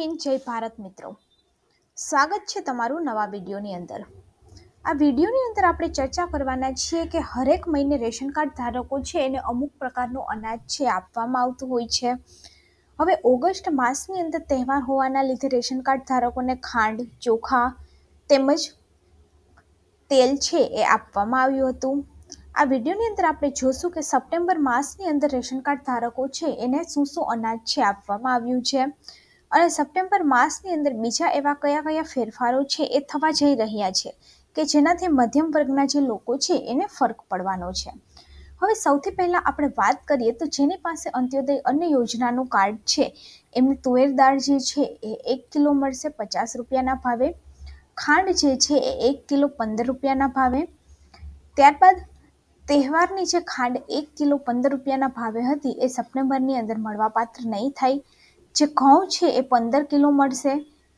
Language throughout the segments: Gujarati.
હિન્દ, જય ભારત મિત્રો. સ્વાગત છે તમારું નવા વિડીયોની અંદર. આ વિડીયોની અંદર આપણે ચર્ચા કરવાના છીએ કે હરેક મહિને રેશન કાર્ડ ધારકો છે એને અમુક પ્રકારનું અનાજ છે આપવામાં આવતું હોય છે. હવે ઓગસ્ટ માસની અંદર તહેવાર હોવાના લીધે રેશન કાર્ડ ધારકોને ખાંડ, ચોખા તેમજ તેલ છે એ આપવામાં આવ્યું હતું. આ વિડીયોની અંદર આપણે જોશું કે સપ્ટેમ્બર માસની અંદર રેશન કાર્ડ ધારકો છે એને શું શું અનાજ છે આપવામાં આવ્યું છે. અને સપ્ટેમ્બર માસની અંદર બીજા એવા કયા કયા ફેરફારો છે એ થવા જઈ રહ્યા છે કે જેનાથી મધ્યમ વર્ગના જે લોકો છે એને ફરક પડવાનો છે. હવે સૌથી પહેલાં આપણે વાત કરીએ તો જેની પાસે અંત્યોદય અન્ય યોજનાનું કાર્ડ છે, એમને તુવેર દાળ જે છે એ એક કિલો મળશે પચાસ રૂપિયાના ભાવે. ખાંડ જે છે એ એક કિલો પંદર રૂપિયાના ભાવે. ત્યારબાદ તહેવારની જે ખાંડ એક કિલો પંદર રૂપિયાના ભાવે હતી એ સપ્ટેમ્બરની અંદર મળવાપાત્ર નહીં થાય. જે ઘઉં છે એ પંદર કિલો મળશે,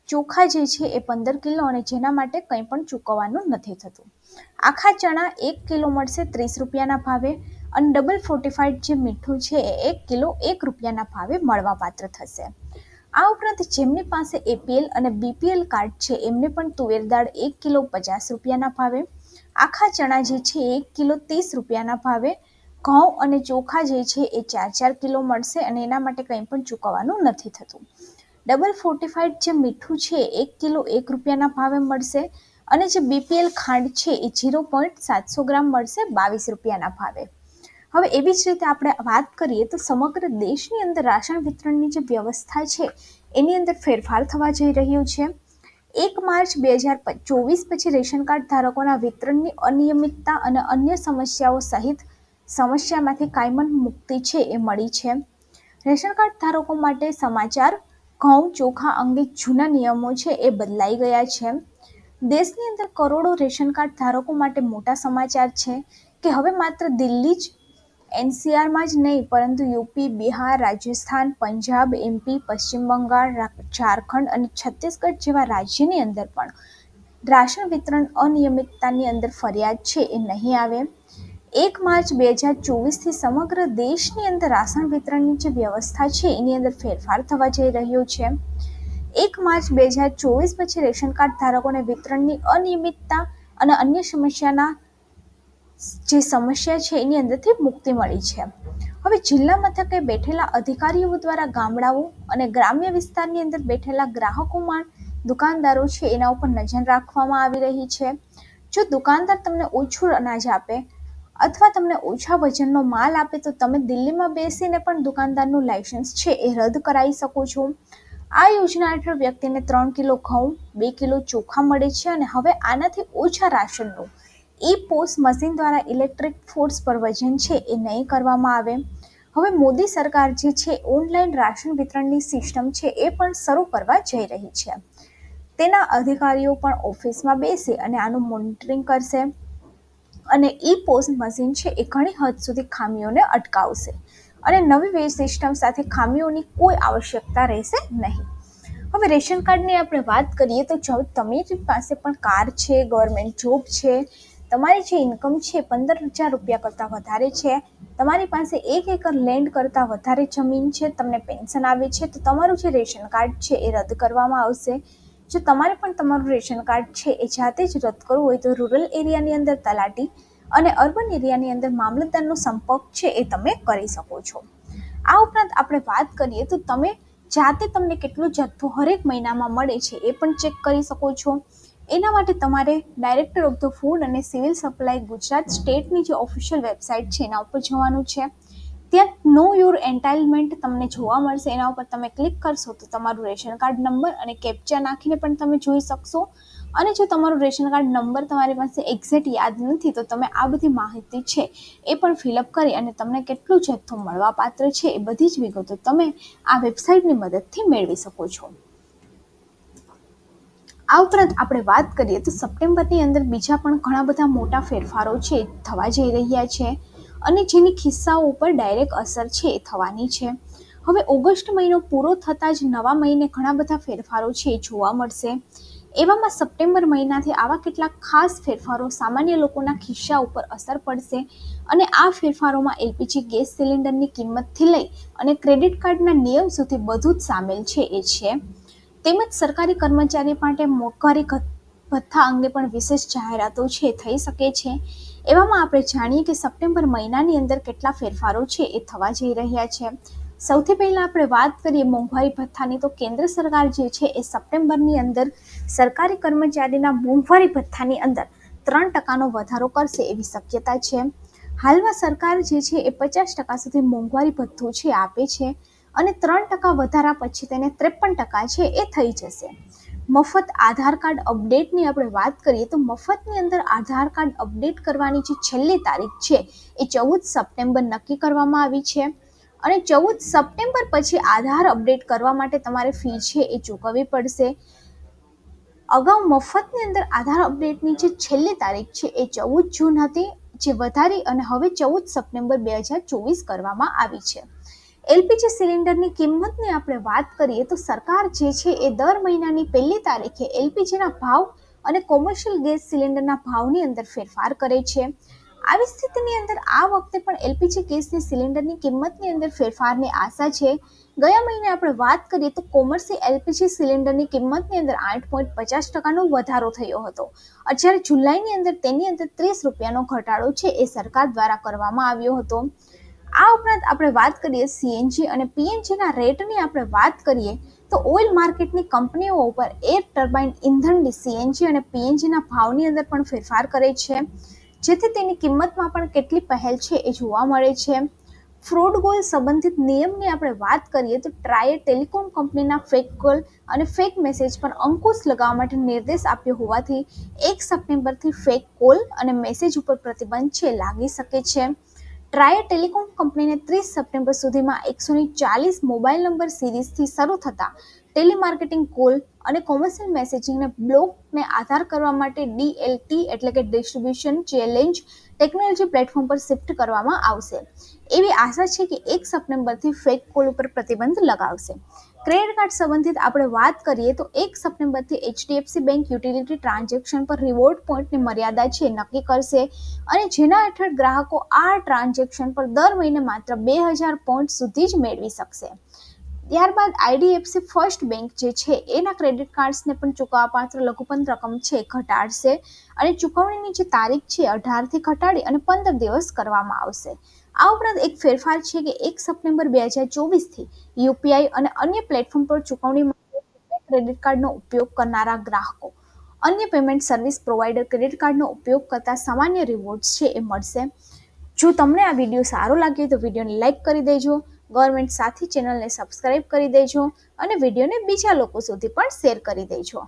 ચોખા જે છે એ પંદર કિલો અને જેના માટે કંઈ પણ ચૂકવવાનું નથી થતું. આખા ચણા એક કિલો મળશે ત્રીસ રૂપિયાના ભાવે અને ડબલ ફોર્ટિફાઈડ જે મીઠું છે એ એક કિલો એક રૂપિયાના ભાવે મળવાપાત્ર થશે. આ ઉપરાંત જેમની પાસે એપીએલ અને બીપીએલ કાર્ડ છે, એમને પણ તુવેર દાળ એક કિલો પચાસ રૂપિયાના ભાવે, આખા ચણા જે છે એક કિલો ત્રીસ રૂપિયાના ભાવે ઘઉં અને ચોખા જે છે એ ચાર ચાર કિલો મળશે અને એના માટે કંઈ પણ ચૂકવવાનું નથી થતું. ડબલ ફોર્ટિફાઈડ જે મીઠું છે, એક કિલો એક રૂપિયાના ભાવે મળશે અને જે બીપીએલ ખાંડ છે એ ઝીરો પોઈન્ટ સાતસો ગ્રામ મળશે બાવીસ રૂપિયાના ભાવે. હવે એવી જ રીતે આપણે વાત કરીએ તો સમગ્ર દેશની અંદર રાશન વિતરણની જે વ્યવસ્થા છે, એની અંદર ફેરફાર થવા જઈ રહ્યો છે. એક માર્ચ બે હજાર ચોવીસ પછી રેશન કાર્ડ ધારકોના વિતરણની અનિયમિતતા અને અન્ય સમસ્યાઓ સહિત સમસ્યામાંથી કાયમન મુક્તિ છે એ મળી છે. રેશન કાર્ડ ધારકો માટે સમાચાર, ઘઉં, ચોખા અંગે જૂના નિયમો છે એ બદલાઈ ગયા છે. દેશની અંદર કરોડો રેશન કાર્ડ ધારકો માટે મોટા સમાચાર છે કે હવે માત્ર દિલ્હી જ, એનસીઆરમાં જ નહીં, પરંતુ યુપી, બિહાર, રાજસ્થાન, પંજાબ, એમપી, પશ્ચિમ બંગાળ ઝારખંડ અને છત્તીસગઢ જેવા રાજ્યની અંદર પણ રાશન વિતરણ અનિયમિતતાની અંદર ફરિયાદ છે એ નહીં આવે. એક માર્ચ બે હજાર ચોવીસથી સમગ્ર દેશની અંદર રાશન વિતરણની જે વ્યવસ્થા છે, એની અંદર ફેરફાર થવા જઈ રહ્યો છે. એક માર્ચ બે હજાર ચોવીસ પછી રેશન કાર્ડ ધારકોને વિતરણની અનિયમિતતા અને અન્ય સમસ્યાના જે સમસ્યા છે, એની અંદરથી મુક્તિ મળી છે. હવે જિલ્લા મથકે બેઠેલા અધિકારીઓ દ્વારા ગામડાઓ અને ગ્રામ્ય વિસ્તારની અંદર બેઠેલા ગ્રાહકોમાં દુકાનદારો છે, એના ઉપર નજર રાખવામાં આવી રહી છે. જો દુકાનદાર તમને ઓછું અનાજ આપે અથવા તમને ઓછા વજનનો માલ આપે તો તમે દિલ્હીમાં બેસીને પણ દુકાનદારનું લાઇસન્સ છે એ રદ કરાવી શકો છો. આ યોજના હેઠળ વ્યક્તિને ત્રણ કિલો ઘઉં, બે કિલો ચોખા મળે છે અને હવે આનાથી ઓછા રાશનનું ઈ પોસ્ટ મશીન દ્વારા ઇલેક્ટ્રિક ફોર્સ પર વજન છે એ નહીં કરવામાં આવે. હવે મોદી સરકાર જે છે ઓનલાઈન રાશન વિતરણની સિસ્ટમ છે એ પણ શરૂ કરવા જઈ રહી છે. તેના અધિકારીઓ પણ ઓફિસમાં બેસે અને આનું મોનિટરિંગ કરશે. અને ઈ પોસ્ટ મશીન છે એ ઘણી હદ સુધી ખામીઓને અટકાવશે. અને નવી વેજ સિસ્ટમ સાથે ખામીઓની કોઈ આવશ્યકતા રહેશે નહીં. હવે રેશન કાર્ડની આપણે વાત કરીએ તો જો તમારી પાસે પણ કાર છે ગવર્મેન્ટ જોબ છે, તમારી જે ઇન્કમ છે પંદર હજાર રૂપિયા કરતાં વધારે છે, તમારી પાસે એક એકર લેન્ડ કરતાં વધારે જમીન છે, તમને પેન્શન આવે છે, તો તમારું જે રેશન કાર્ડ છે એ રદ કરવામાં આવશે. જો તમારે પણ તમારું રેશન કાર્ડ છે એ જાતે જ રદ કરવું હોય તો રૂરલ એરિયાની અંદર તલાટી અને અર્બન એરિયાની અંદર મામલતદારનો સંપર્ક છે એ તમે કરી શકો છો. આ ઉપરાંત આપણે વાત કરીએ તો તમે જાતે તમને કેટલો જથ્થો હરેક મહિનામાં મળે છે એ પણ ચેક કરી શકો છો. એના માટે તમારે ડાયરેક્ટર ઓફ ધ ફૂડ અને સિવિલ સપ્લાય ગુજરાત સ્ટેટની જે ઓફિશિયલ વેબસાઇટ છે એના ઉપર જવાનું છે. ત્યાં નો યોર એન્ટાઇલમેન્ટ તમને જોવા મળશે. એના ઉપર તમે ક્લિક કરશો તો તમારું રેશન કાર્ડ નંબર અને કેપ્ચા નાખીને પણ તમે જોઈ શકશો. અને જો તમારું રેશન કાર્ડ નંબર તમારી પાસે એક્ઝેક્ટ યાદ નથી તો તમે આ બધી માહિતી છે એ પણ ફિલઅપ કરી અને તમને કેટલું જથ્થું મળવાપાત્ર છે એ બધી જ વિગતો તમે આ વેબસાઇટની મદદથી મેળવી શકો છો. આ ઉપરાંત આપણે વાત કરીએ તો સપ્ટેમ્બરની અંદર બીજા પણ ઘણા બધા મોટા ફેરફારો છે. થવા જઈ રહ્યા છે. અને જેની ખિસ્સાઓ ઉપર ડાયરેક્ટ અસર છે એ થવાની છે. હવે ઓગસ્ટ મહિનો પૂરો થતાં જ નવા મહિને ઘણા બધા ફેરફારો છે એ જોવા મળશે. એવામાં સપ્ટેમ્બર મહિનાથી આવા કેટલાક ખાસ ફેરફારો સામાન્ય લોકોના ખિસ્સા ઉપર અસર પડશે અને આ ફેરફારોમાં એલપીજી ગેસ સિલિન્ડરની કિંમતથી લઈ અને ક્રેડિટ કાર્ડના નિયમ સુધી બધું જ સામેલ છે એ છે. તેમજ સરકારી કર્મચારી માટે મોંઘવારી ભથ્થા અંગે પણ વિશેષ જાહેરાતો છે, થઈ શકે છે. એવામાં આપણે જાણીએ કે સપ્ટેમ્બર મહિનાની અંદર કેટલા ફેરફારો છે એ થવા જઈ રહ્યા છે. સૌથી પહેલાં આપણે વાત કરીએ મોંઘવારી ભથ્થાની, તો કેન્દ્ર સરકાર જે છે એ સપ્ટેમ્બરની અંદર સરકારી કર્મચારીના મોંઘવારી ભથ્થાની અંદર ત્રણ ટકાનો વધારો કરશે એવી શક્યતા છે. હાલમાં સરકાર જે છે એ પચાસ ટકા સુધી મોંઘવારી ભથ્થું છે આપે છે અને ત્રણ ટકા વધારા પછી તેને ત્રેપન ટકા છે એ થઈ જશે. મફત આધાર કાર્ડ અપડેટની આપણે વાત કરીએ તો મફતની અંદર આધાર કાર્ડ અપડેટ કરવાની જે છેલ્લી તારીખ છે, એ ચૌદ સપ્ટેમ્બર નક્કી કરવામાં આવી છે. અને ચૌદ સપ્ટેમ્બર પછી આધાર અપડેટ કરવા માટે તમારે ફી છે એ ચૂકવવી પડશે. અગાઉ મફતની અંદર આધાર અપડેટની જે છેલ્લી તારીખ છે, એ ચૌદ જૂન હતી, જે વધારી અને હવે ચૌદ સપ્ટેમ્બર બે હજાર ચોવીસ કરવામાં આવી છે. એલપીજી સિલિન્ડરની કિંમતની આપણે વાત કરીએ તો સરકાર જે છે એ દર મહિનાની પહેલી તારીખે એલપીજીના ભાવ અને કોમર્શિયલ ગેસ સિલિન્ડરના ભાવની અંદર ફેરફાર કરે છે. આવી સ્થિતિની અંદર આ વખતે પણ એલપીજી ગેસની સિલિન્ડરની કિંમતની અંદર ફેરફારની આશા છે. ગયા મહિને આપણે વાત કરીએ તો કોમર્સી એલપીજી સિલિન્ડરની કિંમતની અંદર આઠ પોઈન્ટ પચાસ ટકાનો વધારો થયો હતો. અત્યારે જુલાઈની અંદર તેની અંદર ત્રીસ રૂપિયાનો ઘટાડો છે એ સરકાર દ્વારા કરવામાં આવ્યો હતો. આ ઉપરાંત આપણે વાત કરીએ સીએનજી અને પીએનજીના રેટની આપણે વાત કરીએ, તો ઓઇલ માર્કેટની કંપનીઓ ઉપર એર ટર્બાઇન ઇંધણની સીએનજી અને પીએનજીના ભાવની અંદર પણ ફેરફાર કરે છે. જેથી તેની કિંમતમાં પણ કેટલી પહેલ છે એ જોવા મળે છે. ફ્રોડ ગોલ સંબંધિત નિયમની આપણે વાત કરીએ, તો ટ્રાયે ટેલિકોમ કંપનીના ફેક કોલ અને ફેક મેસેજ પર અંકુશ લગાવવા માટે નિર્દેશ આપ્યો હોવાથી એક સપ્ટેમ્બરથી ફેક કોલ અને મેસેજ ઉપર પ્રતિબંધ છે, લાગી શકે છે. ટ્રાયે ટેલિકોમ કંપનીને ત્રીસ સપ્ટેમ્બર સુધીમાં એકસો ચાલીસ મોબાઈલ નંબર સિરીઝથી શરૂ થતા ટેલિમાર્કેટિંગ કોલ અને કોમર્શિયલ મેસેજિંગને બ્લોકને આધાર કરવા માટે ડીએલટી એટલે કે ડિસ્ટ્રીબ્યુશન ચેલેન્જ ટેકનોલોજી પ્લેટફોર્મ પર શિફ્ટ કરવામાં આવશે. એવી આશા છે કે એક સપ્ટેમ્બરથી ફેક કોલ ઉપર પ્રતિબંધ લગાવશે. ક્રેડિટ કાર્ડ સંબંધિત આપણે વાત કરીએ તો એક સપ્ટેમ્બરથી એચડીએફસી બેંક યુટિલિટી ટ્રાન્ઝેક્શન પર રિવોર્ડ પોઈન્ટની મર્યાદા છે, નક્કી કરશે. અને જેના હેઠળ ગ્રાહકો આ ટ્રાન્ઝેક્શન પર દર મહિને માત્ર બે હજાર પોઈન્ટ સુધી જ મેળવી શકશે. ત્યારબાદ આઈડીએફસી ફર્સ્ટ બેંક જે છે, એના ક્રેડિટ કાર્ડ્સને પણ ચૂકવવાપાત્ર લઘુપંત રકમ છે, ઘટાડશે. અને ચૂકવણીની જે તારીખ છે, અઢારથી ઘટાડી અને પંદર દિવસ કરવામાં આવશે. આ ઉપરાંત એક ફેરફાર છે કે એક સપ્ટેમ્બર બે હજાર ચોવીસથી યુપીઆઈ અને અન્ય પ્લેટફોર્મ પર ચૂકવણી માટે ક્રેડિટ કાર્ડનો ઉપયોગ કરનારા ગ્રાહકો. અન્ય પેમેન્ટ સર્વિસ પ્રોવાઈડર ક્રેડિટ કાર્ડનો ઉપયોગ કરતા સામાન્ય રિવોર્ડ્સ છે એ મળશે. જો તમને આ વીડિયો સારો લાગે તો વિડીયોને લાઇક કરી દેજો ગવર્મેન્ટ સાથી ચેનલને સબસ્ક્રાઈબ કરી દેજો અને વિડીયોને બીજા લોકો સુધી પણ શેર કરી દેજો.